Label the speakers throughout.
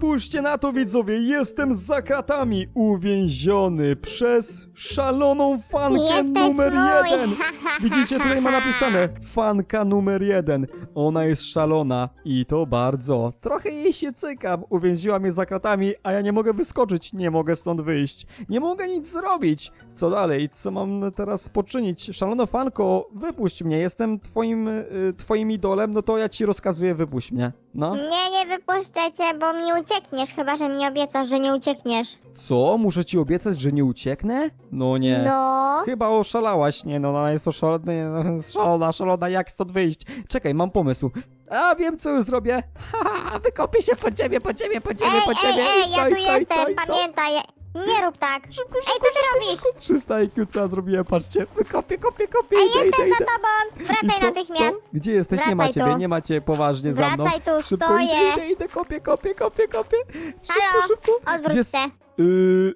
Speaker 1: Spójrzcie na to, widzowie, jestem za kratami uwięziony przez szaloną fankę
Speaker 2: Jesteś
Speaker 1: numer
Speaker 2: mój.
Speaker 1: jeden. Widzicie, tutaj ma napisane fanka numer jeden. Ona jest szalona i to bardzo. Trochę jej się cykam. Uwięziła mnie za kratami, a ja nie mogę wyskoczyć, nie mogę stąd wyjść. Nie mogę nic zrobić. Co dalej? Co mam teraz poczynić? Szalona fanko, wypuść mnie. Jestem twoim, y, twoim idolem, no to ja ci rozkazuję, wypuść mnie. No.
Speaker 2: Nie, nie wypuszczę cię, bo mi uciekniesz, chyba że mi obiecasz, że nie uciekniesz.
Speaker 1: Co? Muszę ci obiecać, że nie ucieknę? No nie.
Speaker 2: No.
Speaker 1: Chyba oszalałaś, nie no, ona jest oszalona, no, szalona, szalona, jak stąd wyjść? Czekaj, mam pomysł. A, wiem co już zrobię. Ha, wykopię się po ciebie, po ciebie, po ciebie,
Speaker 2: Ej,
Speaker 1: po
Speaker 2: ej,
Speaker 1: ciebie.
Speaker 2: ej,
Speaker 1: I co,
Speaker 2: ja tu jestem,
Speaker 1: i co?
Speaker 2: pamiętaj. Nie rób tak.
Speaker 1: Szybko,
Speaker 2: Ej,
Speaker 1: szybko,
Speaker 2: co ty
Speaker 1: szybko,
Speaker 2: robisz?
Speaker 1: szybko. 300 IQ, co ja zrobiłem, patrzcie. Wykopię, kopię, kopię,
Speaker 2: Ej,
Speaker 1: idę, idę,
Speaker 2: jestem za
Speaker 1: idę.
Speaker 2: tobą.
Speaker 1: I
Speaker 2: Wracaj
Speaker 1: co,
Speaker 2: natychmiast.
Speaker 1: co? Gdzie jesteś? nie
Speaker 2: Wracaj
Speaker 1: mnie,
Speaker 2: tu.
Speaker 1: nie macie poważnie za mną.
Speaker 2: Wracaj tu,
Speaker 1: Szybko,
Speaker 2: stoję.
Speaker 1: idę, idę, idę, kopię, kopię, kopię, kopię. Szybko,
Speaker 2: Halo,
Speaker 1: szybko.
Speaker 2: Odwróć
Speaker 1: Gdzie-
Speaker 2: się.
Speaker 1: Yy.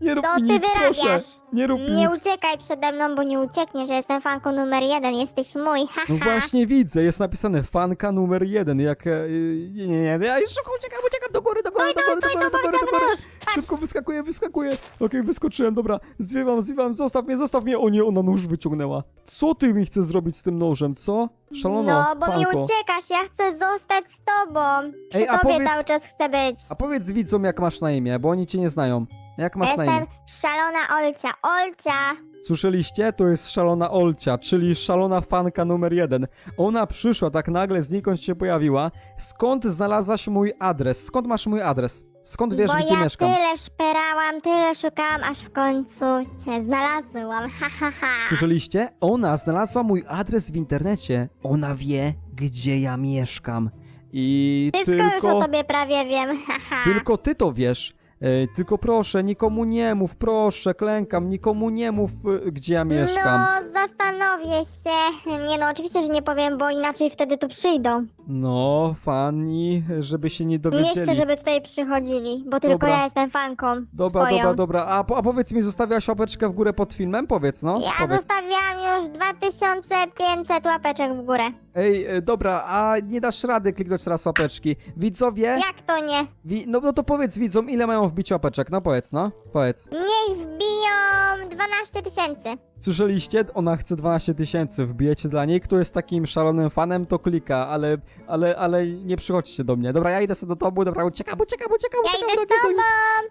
Speaker 1: Nie rób
Speaker 2: To
Speaker 1: mi
Speaker 2: ty
Speaker 1: nic, proszę.
Speaker 2: wyrabiasz.
Speaker 1: Nie rób
Speaker 2: Nie
Speaker 1: nic.
Speaker 2: uciekaj przede mną, bo nie uciekniesz, że jestem fanką numer jeden. Jesteś mój, haha.
Speaker 1: No właśnie widzę, jest napisane fanka numer jeden, jak... e, Nie, nie, nie, ja już szybko uciekam, uciekam do góry, do góry, do góry, do góry, do góry, do góry. Szybko wyskakuję, wyskakuję. Okej, wyskoczyłem, dobra. Zwiewam, zwiewam, zostaw mnie, zostaw mnie. O nie, ona nóż wyciągnęła. Co ty mi chcesz zrobić z tym nożem, co? Szalono,
Speaker 2: No, bo mi
Speaker 1: fanko.
Speaker 2: uciekasz, ja chcę zostać z tobą. Przy
Speaker 1: Ej, a
Speaker 2: tobie
Speaker 1: powiedz-
Speaker 2: cały czas chcę być.
Speaker 1: A powiedz widzom, jak masz na imię, bo oni cię nie znają. Jak masz na imię?
Speaker 2: Jestem szalona Olcia. Olcia!
Speaker 1: Słyszeliście? To jest szalona Olcia, czyli szalona fanka numer jeden. Ona przyszła tak nagle, znikąd się pojawiła. Skąd znalazłaś mój adres? Skąd masz mój adres? Skąd wiesz,
Speaker 2: bo
Speaker 1: gdzie
Speaker 2: ja
Speaker 1: mieszkam?
Speaker 2: tyle szperałam, tyle szukałam, aż w końcu cię znalazłam. Ha, ha, ha.
Speaker 1: Słyszeliście? Ona znalazła mój adres w internecie. Ona wie, gdzie ja mieszkam. I
Speaker 2: Wszystko już o
Speaker 1: tylko,
Speaker 2: tobie prawie wiem. Ha, ha.
Speaker 1: tylko ty to wiesz. Ej, tylko proszę, nikomu nie mów, proszę, klękam, nikomu nie mów, y, gdzie ja mieszkam.
Speaker 2: No, zastanowię się. Nie no, oczywiście, że nie powiem, bo inaczej wtedy tu przyjdą.
Speaker 1: No, fani, żeby się nie
Speaker 2: Nie
Speaker 1: dowiedzieli.
Speaker 2: chcę, żeby tutaj przychodzili, bo tylko
Speaker 1: Dobra.
Speaker 2: ja jestem fanką.
Speaker 1: Dobra,
Speaker 2: twoją.
Speaker 1: dobra, dobra. A, po, a powiedz mi, zostawiałaś łapeczkę w górę pod filmem? Powiedz, no.
Speaker 2: Ja
Speaker 1: powiedz.
Speaker 2: zostawiłam już 2500 łapeczek w górę.
Speaker 1: Ej, e, dobra, a nie dasz rady kliknąć teraz łapeczki. Widzowie,
Speaker 2: Jak to nie?
Speaker 1: wi no, no to powiedz widzom, ile mają wbić łapeczek? No powiedz, no. Powiedz.
Speaker 2: Niech wbiją 12 tysięcy.
Speaker 1: Słyszeliście? Ona chce 12 tysięcy. Wbijecie dla niej. Kto jest takim szalonym fanem, to klika, ale, ale, ale nie przychodźcie do mnie. Dobra, ja idę sobie do domu, dobra, uciekam, uciekam, uciekam,
Speaker 2: Ja
Speaker 1: uciekam.
Speaker 2: idę
Speaker 1: do
Speaker 2: z
Speaker 1: do
Speaker 2: tobą.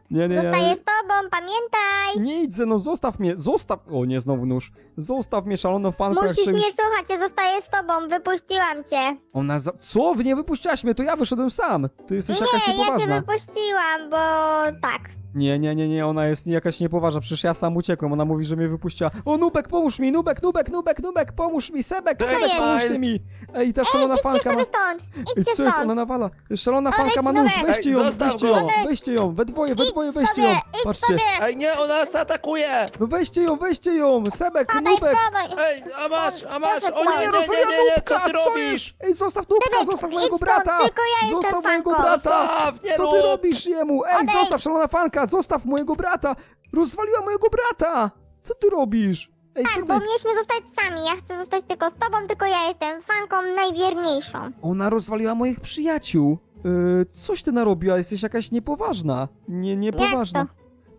Speaker 1: nie. Nie, nie.
Speaker 2: Zostaję z tobą, pamiętaj.
Speaker 1: Nie idę, no zostaw mnie, zostaw... O nie, znowu nóż. Zostaw mnie, szaloną fanko, ja
Speaker 2: Musisz
Speaker 1: chcę
Speaker 2: mnie
Speaker 1: już...
Speaker 2: słuchać, ja zostaję z tobą, wypuściłam cię.
Speaker 1: Ona za... Co? Wy nie wypuściłaś mnie, to ja wyszedłem sam. Ty jesteś jakaś
Speaker 2: Nie, ja cię
Speaker 1: niepoważna.
Speaker 2: wypuściłam, bo tak.
Speaker 1: Nie, nie, nie, nie, ona jest jakaś niepoważna, przecież ja sam uciekłem, ona mówi, że mnie wypuściła. O, Nubek, pomóż mi, Nubek, Nubek, Nubek, Nubek, pomóż mi, Sebek, Sebek,
Speaker 2: Smile.
Speaker 1: pomóżcie mi. Ej, ta szalona
Speaker 2: Idźcie
Speaker 1: fanka ma...
Speaker 2: sobie stąd,
Speaker 1: Ej,
Speaker 2: idźcie
Speaker 1: co jest,
Speaker 2: stąd.
Speaker 1: ona nawala. Szalona fanka ma nóż,
Speaker 2: Nubek.
Speaker 1: weźcie
Speaker 3: Ej,
Speaker 1: ją,
Speaker 3: zostaw
Speaker 1: weźcie
Speaker 3: go.
Speaker 1: ją, weźcie ją, we dwoje, we
Speaker 2: Idź
Speaker 1: dwoje, weźcie
Speaker 2: sobie,
Speaker 1: ją.
Speaker 2: idź
Speaker 1: Patrzcie,
Speaker 2: sobie.
Speaker 3: Ej, nie, ona nas atakuje!
Speaker 1: no weźcie ją, weźcie ją, Sebek, Nubek.
Speaker 3: Ej, a masz, a masz! O nie,
Speaker 1: Nie,
Speaker 3: nie, nie, co ty robisz?
Speaker 1: jest? Ej, zostaw Nubka,
Speaker 2: Sebek,
Speaker 1: zostaw
Speaker 2: idź
Speaker 1: mojego
Speaker 2: stąd,
Speaker 1: brata.
Speaker 2: tylko ja jestem
Speaker 1: Zostaw mojego
Speaker 2: fanką.
Speaker 1: brata.
Speaker 3: Zostaw, nie
Speaker 1: Co ty
Speaker 3: rób.
Speaker 1: robisz jemu? Ej,
Speaker 2: Odejdź.
Speaker 1: zostaw, szalona fanka, zostaw mojego brata. Rozwaliła mojego brata. Co ty robisz? Ej, co
Speaker 2: Tak,
Speaker 1: ty?
Speaker 2: bo mieliśmy zostać sami, ja chcę zostać tylko z tobą, tylko ja jestem fanką najwierniejszą.
Speaker 1: Ona rozwaliła moich przyjaciół. Yy, coś ty narobiła, jesteś jakaś niepoważna. Nie, niepoważna.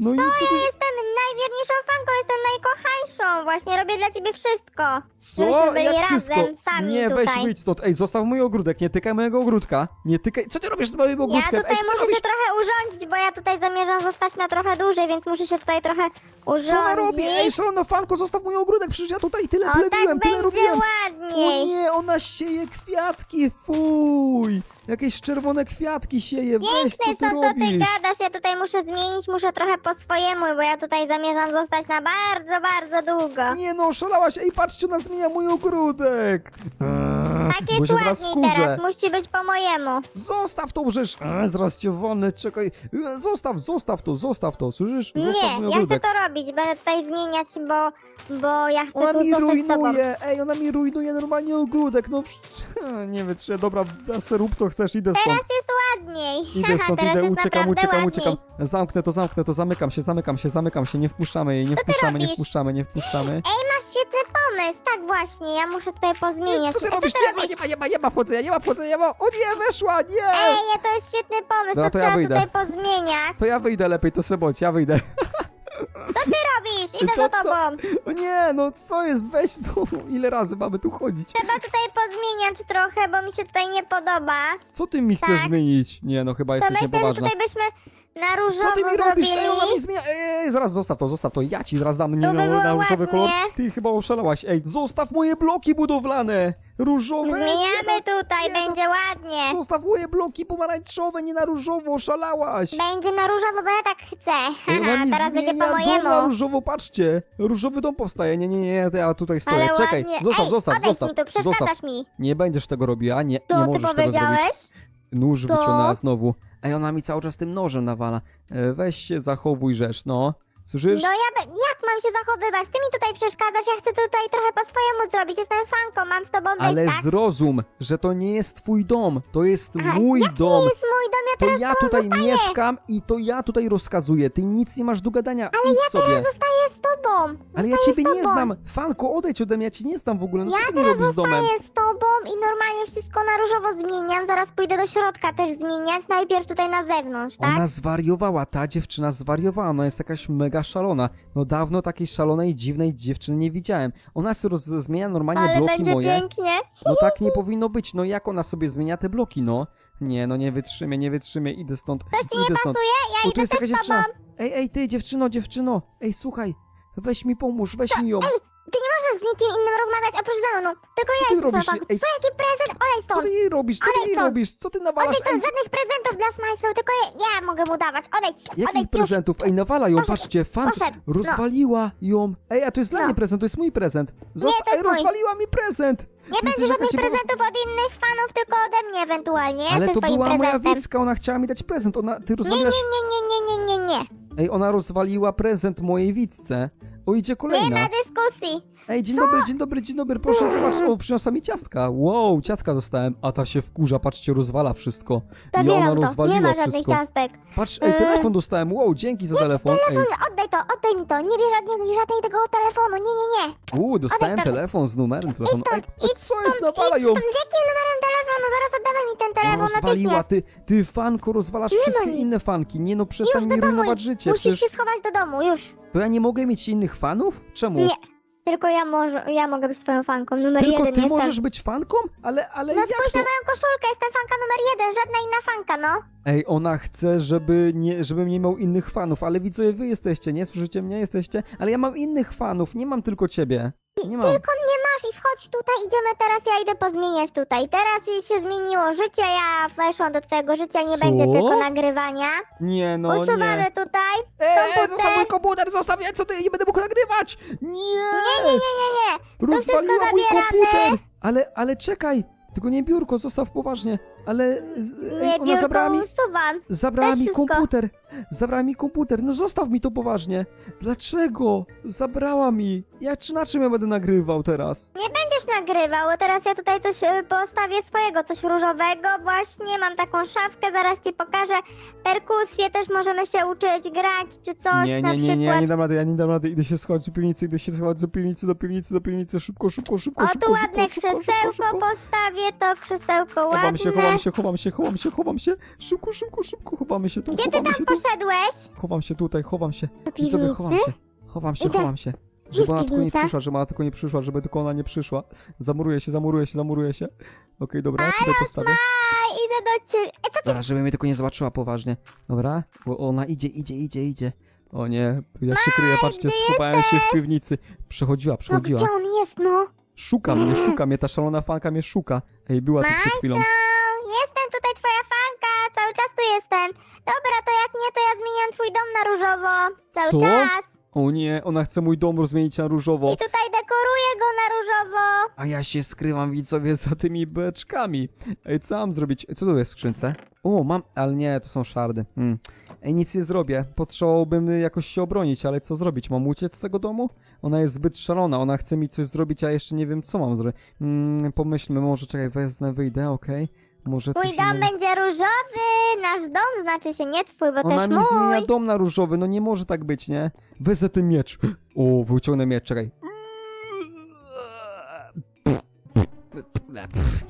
Speaker 1: No i co ty...
Speaker 2: Najwierniejszą fanką, jestem najkochańszą, właśnie robię dla ciebie wszystko.
Speaker 1: Co?
Speaker 2: Żebyśmy byli
Speaker 1: Jak
Speaker 2: razem,
Speaker 1: wszystko?
Speaker 2: sami
Speaker 1: Nie, weź
Speaker 2: tutaj.
Speaker 1: wyjdź stąd. Ej, zostaw mój ogródek, nie tykaj mojego ogródka. Nie tykaj... Co ty robisz z moim
Speaker 2: Ja
Speaker 1: ogródkiem?
Speaker 2: tutaj
Speaker 1: Ej, co ty
Speaker 2: muszę
Speaker 1: robisz?
Speaker 2: się trochę urządzić, bo ja tutaj zamierzam zostać na trochę dłużej, więc muszę się tutaj trochę urządzić.
Speaker 1: Co ona robi? Ej, szalona fanko, zostaw mój ogródek, przecież ja tutaj tyle
Speaker 2: o,
Speaker 1: plewiłem,
Speaker 2: tak
Speaker 1: tyle
Speaker 2: będzie
Speaker 1: robiłem. O
Speaker 2: ładniej.
Speaker 1: nie, ona sieje kwiatki, fuj! Jakieś czerwone kwiatki sieje, weź, co
Speaker 2: Piękne
Speaker 1: ty
Speaker 2: są, co ty
Speaker 1: robisz?
Speaker 2: gadasz, ja tutaj muszę zmienić, muszę trochę po swojemu, bo ja tutaj zamierzam zostać na bardzo, bardzo długo.
Speaker 1: Nie no, szalałaś, ej, patrzcie, ona zmienia mój ogródek! Eee,
Speaker 2: Tak
Speaker 1: bo
Speaker 2: jest
Speaker 1: się zaraz
Speaker 2: ładniej
Speaker 1: wkurzę.
Speaker 2: teraz, musi być po mojemu.
Speaker 1: Zostaw to, rzecz! Zaraz cię wolny, czekaj. Zostaw, zostaw to, zostaw to, słyszysz? Zostaw mój
Speaker 2: Nie, ja chcę
Speaker 1: ogródek.
Speaker 2: to robić, będę tutaj zmieniać, bo, bo ja chcę
Speaker 1: Ona
Speaker 2: tu
Speaker 1: mi
Speaker 2: zostać z tobą.
Speaker 1: rujnuje, ej, ona mi rujnuje normalnie ogródek, no w- nie wytrzymaj, dobra, se rób co chcesz, idę stąd.
Speaker 2: Teraz jest ładniej.
Speaker 1: Idę stąd,
Speaker 2: Teraz
Speaker 1: idę,
Speaker 2: jest
Speaker 1: uciekam,
Speaker 2: naprawdę
Speaker 1: uciekam,
Speaker 2: ładniej.
Speaker 1: uciekam. Zamknę to, zamknę to, zamykam się, zamykam się, zamykam się, nie wpuszczamy jej, nie wpuszczamy, nie
Speaker 2: robisz?
Speaker 1: wpuszczamy, nie wpuszczamy.
Speaker 2: Ej, masz świetny pomysł, tak właśnie, ja muszę tutaj pozmieniać.
Speaker 1: Co ty robisz? Nie ma, nie ma, nie ma, nie ma wchodzenia, nie ma wchodzenia, nie ma. O nie, weszła, nie!
Speaker 2: Ej, to jest świetny pomysł,
Speaker 1: Dobra,
Speaker 2: to,
Speaker 1: to ja
Speaker 2: trzeba
Speaker 1: wyjdę.
Speaker 2: tutaj pozmieniać.
Speaker 1: To ja wyjdę lepiej, to bądź, ja wyjdę.
Speaker 2: Co ty robisz? Idę
Speaker 1: Co,
Speaker 2: za
Speaker 1: co?
Speaker 2: tobą.
Speaker 1: O nie, no co jest, weź tu, ile razy mamy tu chodzić?
Speaker 2: Trzeba tutaj pozmieniać trochę, bo mi się tutaj nie podoba.
Speaker 1: Co ty mi chcesz
Speaker 2: Tak.
Speaker 1: zmienić? Nie, no chyba
Speaker 2: To
Speaker 1: jesteś
Speaker 2: myślę, że
Speaker 1: niepoważna.
Speaker 2: tutaj byśmy na różowo
Speaker 1: Co ty mi robisz? Ej, ona mi zmienia. Ej, zaraz zostaw to, zostaw to. Ja ci zaraz dam nie,
Speaker 2: by
Speaker 1: na,
Speaker 2: było
Speaker 1: na różowy
Speaker 2: ładnie.
Speaker 1: kolor. Ty chyba oszalałaś. Ej, zostaw moje bloki budowlane. Różowe.
Speaker 2: Zmieniamy
Speaker 1: no,
Speaker 2: tutaj,
Speaker 1: nie, no.
Speaker 2: będzie ładnie.
Speaker 1: Zostaw moje bloki pomarańczowe, nie na różowo, oszalałaś.
Speaker 2: Będzie na różowo, bo ja tak chcę.
Speaker 1: Ej, ona
Speaker 2: Haha,
Speaker 1: mi
Speaker 2: teraz będzie
Speaker 1: zmienia
Speaker 2: po
Speaker 1: dom na
Speaker 2: mojemu.
Speaker 1: różowo, patrzcie. Różowy dom powstaje. Nie, nie, nie, ja tutaj stoję.
Speaker 2: Ale
Speaker 1: Czekaj,
Speaker 2: ładnie.
Speaker 1: zostaw,
Speaker 2: Ej,
Speaker 1: zostaw,
Speaker 2: odejdź
Speaker 1: zostaw.
Speaker 2: mi tu,
Speaker 1: zostaw.
Speaker 2: przeszkadzasz mi.
Speaker 1: Nie będziesz tego robiła, nie,
Speaker 2: Co
Speaker 1: nie
Speaker 2: ty
Speaker 1: możesz tego zrobić.
Speaker 2: powiedziałeś?
Speaker 1: Nóż
Speaker 2: To?
Speaker 1: wyciągnęła znowu. Ej, ona mi cały czas tym nożem nawala. E, Weź się, zachowuj rzecz, no. Słyszysz?
Speaker 2: No ja, be- jak mam się zachowywać? Ty mi tutaj przeszkadzasz, ja chcę tutaj trochę po swojemu zrobić. Jestem fanką, mam z tobą być,
Speaker 1: Ale
Speaker 2: tak?
Speaker 1: zrozum, że to nie jest twój dom, to jest
Speaker 2: Aha,
Speaker 1: mój
Speaker 2: jak
Speaker 1: dom.
Speaker 2: To jest mój dom, ja
Speaker 1: To
Speaker 2: teraz
Speaker 1: ja
Speaker 2: tu
Speaker 1: tutaj
Speaker 2: zostaję.
Speaker 1: mieszkam i to ja tutaj rozkazuję. Ty nic nie masz do gadania. Idź sobie.
Speaker 2: Teraz zostaję z tobą.
Speaker 1: Ale ja ciebie nie znam. Fanko, odejdź ode mnie, ja cię nie znam w ogóle. No
Speaker 2: Ja
Speaker 1: co ty mi
Speaker 2: teraz
Speaker 1: robisz z domem?
Speaker 2: zostaję z tobą i normalnie wszystko na różowo zmieniam. Zaraz pójdę do środka też zmieniać. Najpierw tutaj na zewnątrz, tak?
Speaker 1: Ona zwariowała, ta dziewczyna zwariowała, ona jest jakaś mega szalona. No dawno takiej szalonej, dziwnej dziewczyny nie widziałem. Ona sobie roz- zmienia normalnie
Speaker 2: Ale
Speaker 1: bloki
Speaker 2: będzie
Speaker 1: moje.
Speaker 2: pięknie.
Speaker 1: No tak nie powinno być, no jak ona sobie zmienia te bloki, no? Nie, no nie wytrzymie, nie wytrzymie, idę stąd,
Speaker 2: Coś ci nie
Speaker 1: idę stąd.
Speaker 2: pasuje? Ja
Speaker 1: O, tu
Speaker 2: idę
Speaker 1: jest
Speaker 2: też
Speaker 1: jakaś
Speaker 2: z
Speaker 1: dziewczyna. Ej, ej, ty, dziewczyno, dziewczyno. Ej, słuchaj, weź mi pomóż, weź mi ją.
Speaker 2: Ty nie możesz z nikim innym rozmawiać oprócz ze mną. Tylko ja
Speaker 1: ty
Speaker 2: jestem
Speaker 1: robisz? Ej,
Speaker 2: Co, jaki prezent? Olej
Speaker 1: Co ty jej robisz? Co ty jej robisz? Co ty nawalasz?
Speaker 2: Odejdź stąd,
Speaker 1: Ej,
Speaker 2: żadnych prezentów dla Smajslu, tylko ja, ja mogę mu dawać. Odejdź,
Speaker 1: jakich
Speaker 2: odejdź już.
Speaker 1: prezentów? Ej, nawala ją,
Speaker 2: Poszedł,
Speaker 1: patrzcie, fan
Speaker 2: poszedł, no.
Speaker 1: rozwaliła ją. Ej, a to jest dla
Speaker 2: No.
Speaker 1: mnie prezent, to jest mój prezent. Zosta-
Speaker 2: to jest
Speaker 1: Ej,
Speaker 2: mój.
Speaker 1: rozwaliła mi prezent.
Speaker 2: Nie będzie żadnych prezentów od innych fanów, tylko ode mnie ewentualnie. Ja
Speaker 1: Ale
Speaker 2: jestem
Speaker 1: to
Speaker 2: twoim
Speaker 1: była moja
Speaker 2: prezentem.
Speaker 1: Wicka, ona chciała mi dać prezent. Ona, ty
Speaker 2: Nie, nie,
Speaker 1: rozwaliłaś...
Speaker 2: nie, nie, nie, nie, nie, nie.
Speaker 1: Ej, ona rozwaliła prezent mojej Wicce. O, idzie
Speaker 2: Nie
Speaker 1: kolejna.
Speaker 2: ma dyskusji.
Speaker 1: Ej, dzień dobry, dzień dobry, dzień dobry, proszę zobacz, o, przyniosła mi ciastka. Wow, ciastka dostałem, a ta się wkurza, patrzcie, rozwala wszystko. I ona
Speaker 2: Zabieram to, nie
Speaker 1: rozwaliła
Speaker 2: ma żadnych
Speaker 1: wszystko.
Speaker 2: ciastek.
Speaker 1: Patrz, ej,
Speaker 2: Eee.
Speaker 1: telefon dostałem, wow, dzięki za telefon. Ej,
Speaker 2: Telefon, oddaj to, oddaj mi to. Nie bierz żadnej, żadnej tego telefonu, nie, nie, nie.
Speaker 1: uuu, dostałem telefon z numerem telefonu. Ej, a co jest, nawala ją?
Speaker 2: Z jakim numerem telefonu? Zaraz oddawaj mi
Speaker 1: Rozwaliła, ty, ty fanko, rozwalasz
Speaker 2: Nie
Speaker 1: wszystkie
Speaker 2: nic.
Speaker 1: inne fanki. Nie no, przestań mi rujnować życie.
Speaker 2: Musisz
Speaker 1: Przecież
Speaker 2: się schować do domu, już.
Speaker 1: to ja nie mogę mieć innych fanów? Czemu?
Speaker 2: Nie. Tylko ja, może, ja mogę być swoją fanką, numer
Speaker 1: Tylko
Speaker 2: jeden
Speaker 1: ty
Speaker 2: jestem.
Speaker 1: możesz być fanką? Ale, ale
Speaker 2: No
Speaker 1: jak
Speaker 2: spójrz
Speaker 1: to?
Speaker 2: na moją koszulkę, jestem fanka numer jeden, żadna inna fanka, no.
Speaker 1: Ej, ona chce, żeby nie, żebym nie miał innych fanów, ale widzowie, wy jesteście, nie? Słyszycie mnie? Jesteście? Ale ja mam innych fanów, nie mam tylko ciebie. Nie mam.
Speaker 2: Tylko mnie masz i wchodź tutaj, idziemy teraz, ja idę pozmieniać tutaj. Teraz jej się zmieniło życie, ja weszłam do twojego życia, nie
Speaker 1: Co?
Speaker 2: będzie tylko nagrywania.
Speaker 1: Nie, no
Speaker 2: Usuwamy
Speaker 1: nie.
Speaker 2: tutaj.
Speaker 1: Ej,
Speaker 2: komputer.
Speaker 1: zostaw mój komputer, zostaw, ja co ty, nie będę mógł nagrywać! Nie!
Speaker 2: Nie, nie, nie, nie, nie.
Speaker 1: Rozwaliła mój
Speaker 2: zabieramy.
Speaker 1: komputer! Ale, ale czekaj, tylko nie biurko, zostaw poważnie. Ale z- ej,
Speaker 2: Nie,
Speaker 1: ona
Speaker 2: biurko
Speaker 1: zabrała mi,
Speaker 2: usuwam.
Speaker 1: zabrała
Speaker 2: Weź
Speaker 1: mi
Speaker 2: wszystko.
Speaker 1: komputer. Zabrała mi komputer, no zostaw mi to poważnie. Dlaczego? Zabrała mi. Ja czy na czym ja będę nagrywał teraz?
Speaker 2: Nie będziesz nagrywał, bo teraz ja tutaj coś e, postawię swojego, coś różowego. Właśnie mam taką szafkę, zaraz ci pokażę. Perkusję też możemy się uczyć grać, czy coś
Speaker 1: nie,
Speaker 2: na
Speaker 1: nie, nie, nie, ja
Speaker 2: przykład.
Speaker 1: nie dam rady, ja nie dam rady, idę się schować do piwnicy, idę się schować do piwnicy, do piwnicy, do piwnicy, szybko, szybko, szybko,
Speaker 2: O,
Speaker 1: szybko,
Speaker 2: tu
Speaker 1: szybko,
Speaker 2: ładne
Speaker 1: szybko, szybko,
Speaker 2: krzesełko
Speaker 1: szybko.
Speaker 2: postawię, to krzesełko ładne.
Speaker 1: Chowam się, chowam się, chowam się, chowam się, chowam się. Szybko, szybko, szybko, chowamy się tu,
Speaker 2: Gdzie ty
Speaker 1: chowamy
Speaker 2: tam
Speaker 1: się tu.
Speaker 2: Poszedłeś?
Speaker 1: Chowam się tutaj, chowam się.
Speaker 2: Do
Speaker 1: Widzowie, chowam się. Chowam się,
Speaker 2: Idę.
Speaker 1: chowam się.
Speaker 2: Gdzie
Speaker 1: Żeby ona tylko nie
Speaker 2: piwnica?
Speaker 1: przyszła, żeby ona tylko nie przyszła, żeby tylko ona nie przyszła. Zamuruję się, zamuruję się, zamuruję się. Okej, dobra, tutaj postawię.
Speaker 2: Idę do ciebie. E, co ty?
Speaker 1: Dobra, żeby mnie tylko nie zobaczyła poważnie. Dobra, bo ona idzie, idzie, idzie, idzie. O nie, ja się kryję, patrzcie,
Speaker 2: gdzie
Speaker 1: schowałem się w piwnicy. Przechodziła,
Speaker 2: No
Speaker 1: przechodziła.
Speaker 2: gdzie on jest, no?
Speaker 1: Szuka mnie, szuka mnie, ta szalona fanka mnie szuka. Ej, była tu przed chwilą.
Speaker 2: No, jestem tutaj twoja fanka, cały czas tu jestem. Dobra, to jak nie, to ja zmieniam twój dom na różowo. Cały
Speaker 1: Co?
Speaker 2: czas.
Speaker 1: O nie, ona chce mój dom rozmienić na różowo.
Speaker 2: I tutaj dekoruję go na różowo.
Speaker 1: A ja się skrywam, widzowie, za tymi beczkami. Ej, co mam zrobić? Co tu jest w skrzynce? O, mam, ale nie, to są szardy. Hmm. Ej, nic nie zrobię. Potrzebowałbym jakoś się obronić, ale co zrobić? Mam uciec z tego domu? Ona jest zbyt szalona, ona chce mi coś zrobić, a jeszcze nie wiem, co mam zrobić. Hmm, pomyślmy, może czekaj, wezmę, wyjdę, okej. Może
Speaker 2: Mój dom
Speaker 1: innego.
Speaker 2: będzie różowy, na dom, znaczy się nie twój, bo
Speaker 1: Ona
Speaker 2: też
Speaker 1: mi
Speaker 2: mój.
Speaker 1: zmienia dom na różowy, no nie może tak być, nie? Wezmę ten miecz. O, wyciągnę miecz, czekaj.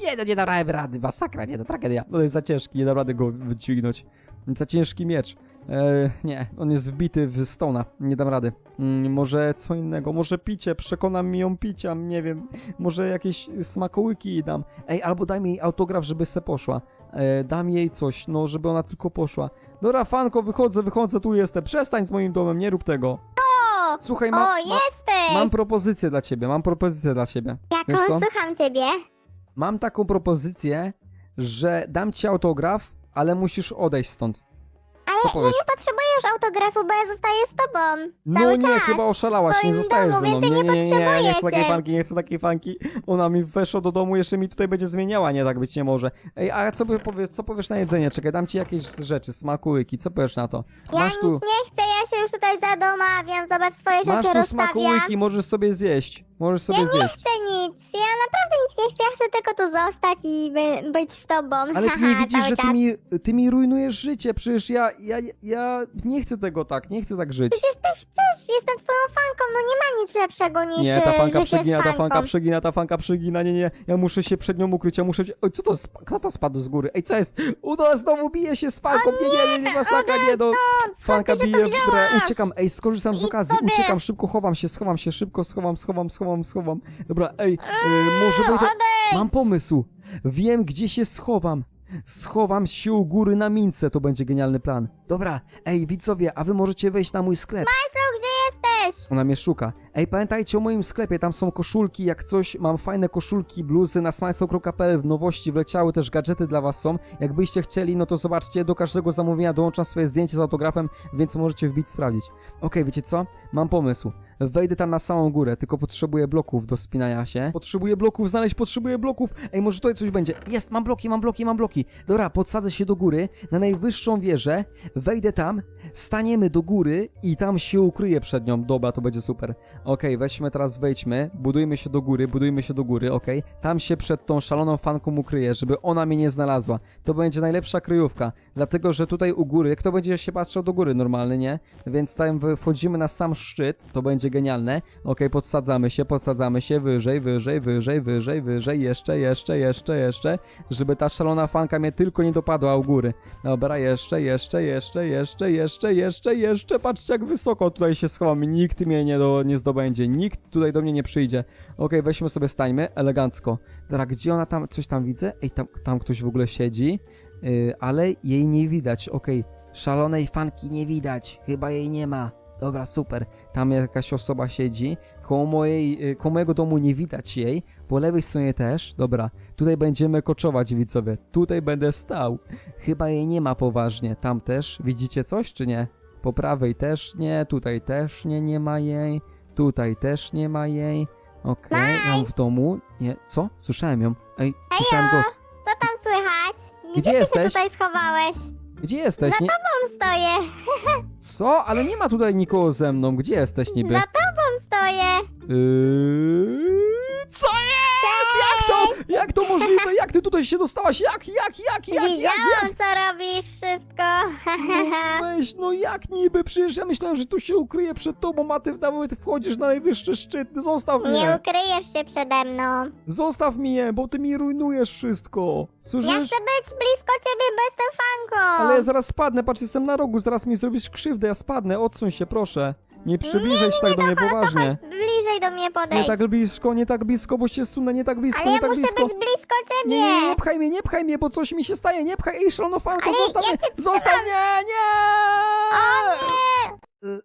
Speaker 1: Nie, no nie dałem rady, masakra, nie, to tragedia. No jest za ciężki, nie dam rady go wydźwignąć. Za ciężki miecz. E, nie, on jest wbity w stona, nie dam rady. Mm, może co innego, może picie, przekonam mi ją picia, nie wiem. Może jakieś smakołyki jej dam. Ej, albo daj mi jej autograf, żeby se poszła. E, dam jej coś, no, żeby ona tylko poszła. Dobra, fanko, wychodzę, wychodzę, tu jestem. Przestań z moim domem, nie rób tego.
Speaker 2: O,
Speaker 1: Słuchaj,
Speaker 2: o,
Speaker 1: ma, ma,
Speaker 2: jesteś!
Speaker 1: mam propozycję dla ciebie, mam propozycję dla ciebie. wiesz co?
Speaker 2: Jaką? Słucham ciebie.
Speaker 1: Mam taką propozycję, że dam ci autograf, ale musisz odejść stąd.
Speaker 2: Ale
Speaker 1: Co
Speaker 2: ja nie potrzebuję już autografu, bo ja zostaję z tobą.
Speaker 1: No
Speaker 2: Cały
Speaker 1: nie,
Speaker 2: czas.
Speaker 1: chyba oszalałaś, nie zostajesz
Speaker 2: domu,
Speaker 1: ze mną. Nie, nie,
Speaker 2: nie
Speaker 1: nie, nie, chcę takiej
Speaker 2: potrzebujecie.
Speaker 1: fanki, nie chcę takiej fanki. Ona mi weszła do domu, jeszcze mi tutaj będzie zmieniała, nie, tak być nie może. Ej, a co by powiesz, co powiesz na jedzenie? Czekaj, dam ci jakieś rzeczy, smakołyki, co powiesz na to?
Speaker 2: Ja
Speaker 1: Masz tu,
Speaker 2: nic nie chcę, ja się już tutaj zadomawiam. Zobacz, swoje
Speaker 1: masz
Speaker 2: rzeczy
Speaker 1: tu
Speaker 2: rozstawiam.
Speaker 1: smakołyki, możesz sobie zjeść. Możesz sobie
Speaker 2: Ja nie
Speaker 1: zjeść.
Speaker 2: chcę nic, ja naprawdę nic nie chcę, ja chcę tylko tu zostać i by, być z tobą.
Speaker 1: Ale ty nie
Speaker 2: Haha,
Speaker 1: widzisz,
Speaker 2: cały
Speaker 1: że ty
Speaker 2: czas.
Speaker 1: mi, ty mi rujnujesz życie, przecież ja, ja, ja nie chcę tego tak, nie chcę tak żyć.
Speaker 2: Przecież ty chcesz, jestem twoją fanką, no nie ma nic lepszego niż
Speaker 1: Nie, ta
Speaker 2: e,
Speaker 1: fanka
Speaker 2: życie
Speaker 1: przegina,
Speaker 2: z
Speaker 1: ta
Speaker 2: fanką.
Speaker 1: fanka przegina, ta fanka przegina, nie, nie, ja muszę się przed nią ukryć, ja muszę... wzi- Oj, co to, sp- kto to spadł z góry? Ej, co jest? Uda, znowu bije się z fanką, nie, nie, nie, nie, masakra, nie, no. Fanka
Speaker 2: ty się
Speaker 1: bije
Speaker 2: tu
Speaker 1: w
Speaker 2: wzięłaś?
Speaker 1: uciekam, ej, skorzystam z
Speaker 2: Idź
Speaker 1: okazji,
Speaker 2: sobie.
Speaker 1: uciekam, szybko chowam się, schowam się, szybko schowam, schowam, schowam, schowam. Dobra, ej, y, może.
Speaker 2: Odejdź!
Speaker 1: Mam pomysł, wiem, gdzie się schowam. Schowam się u góry na mince, to będzie genialny plan. Dobra, ej, widzowie, a wy możecie wejść na mój sklep.
Speaker 2: Majslu, gdzie jesteś?
Speaker 1: Ona mnie szuka. Ej, pamiętajcie o moim sklepie, tam są koszulki, jak coś, mam fajne koszulki, bluzy na smajslow.pl, w nowości wleciały też gadżety dla was są. Jakbyście chcieli, no to zobaczcie, do każdego zamówienia dołączam swoje zdjęcie z autografem, więc możecie wbić, sprawdzić. Okej, wiecie co? Mam pomysł. Wejdę tam na samą górę, tylko potrzebuję bloków do spinania się. Potrzebuję bloków, znaleźć, potrzebuję bloków. Ej, może tutaj coś będzie. Jest, mam bloki, mam bloki, mam bloki. Dobra, podsadzę się do góry, na najwyższą wieżę, wejdę tam, staniemy do góry i tam się ukryję przed nią. Dobra, to będzie super. Okej, weźmy teraz, wejdźmy, budujmy się do góry, budujmy się do góry, okej. Tam się przed tą szaloną fanką ukryję, żeby ona mnie nie znalazła. To będzie najlepsza kryjówka, dlatego że tutaj u góry, kto będzie się patrzył do góry normalny, nie? Więc tam wchodzimy na sam szczyt, to będzie genialne. Okej, podsadzamy się, podsadzamy się wyżej, wyżej, wyżej, wyżej, wyżej, jeszcze, jeszcze, jeszcze, jeszcze, żeby ta szalona fanka mnie tylko nie dopadła u góry. Dobra, jeszcze, jeszcze, jeszcze, jeszcze, jeszcze, jeszcze, jeszcze, patrzcie jak wysoko tutaj się schowam, nikt mnie nie, do, nie zdobędzie, nikt tutaj do mnie nie przyjdzie. Okej, weźmy sobie, stańmy, elegancko. Dobra, gdzie ona tam, coś tam widzę? Ej, tam, tam ktoś w ogóle siedzi, yy, ale jej nie widać, okej. Szalonej fanki nie widać, chyba jej nie ma. Dobra, super. Tam jakaś osoba siedzi. Koło, mojej, yy, koło mojego domu nie widać jej. Po lewej stronie też. Dobra, tutaj będziemy koczować, widzowie. Tutaj będę stał. Chyba jej nie ma poważnie. Tam też. Widzicie coś, czy nie? Po prawej też nie. Tutaj też nie, nie ma jej. Tutaj też nie ma jej. Okej, mam w domu. Nie, co? Słyszałem ją. Ej, słyszałem głos.
Speaker 2: Co tam słychać? Gdzie, ty
Speaker 1: jesteś?
Speaker 2: się tutaj schowałeś?
Speaker 1: Gdzie jesteś? Nie...
Speaker 2: Tam stoję,
Speaker 1: Co? Ale nie ma tutaj nikogo ze mną. Gdzie jesteś niby?
Speaker 2: za tobą stoję.
Speaker 1: Yy... Co jest? Jak to? Możliwe? Jak ty tutaj się dostałaś? Jak, jak, jak, jak, jak,
Speaker 2: Widziałam,
Speaker 1: jak?
Speaker 2: co robisz, wszystko.
Speaker 1: No weź, no jak niby? Przecież ja myślałem, że tu się ukryję przed tobą, a ty nawet wchodzisz na najwyższy szczyt. Zostaw
Speaker 2: Nie
Speaker 1: mnie!
Speaker 2: ukryjesz się przede mną.
Speaker 1: Zostaw mnie, bo ty mi rujnujesz wszystko.
Speaker 2: Ja
Speaker 1: Słyszysz?
Speaker 2: chcę być blisko ciebie, bo jestem fanką.
Speaker 1: Ale ja zaraz spadnę, patrz, jestem na rogu, zaraz mi zrobisz krzywdę, ja spadnę, odsuń się, proszę. Nie przybliżaj się tak do mnie, poważnie.
Speaker 2: Bliżej do mnie
Speaker 1: podejdź.
Speaker 2: Nie
Speaker 1: tak blisko, nie tak blisko, bo się sunę, nie tak blisko,
Speaker 2: Ale
Speaker 1: nie tak
Speaker 2: ja
Speaker 1: tak
Speaker 2: muszę
Speaker 1: blisko.
Speaker 2: być blisko ciebie.
Speaker 1: Nie, nie, nie pchaj mnie, nie pchaj mnie, bo coś mi się staje, nie pchaj. Ej, szalonofanko, zostaw
Speaker 2: ja
Speaker 1: mnie, zostaw mnie, nie! O nie! Y,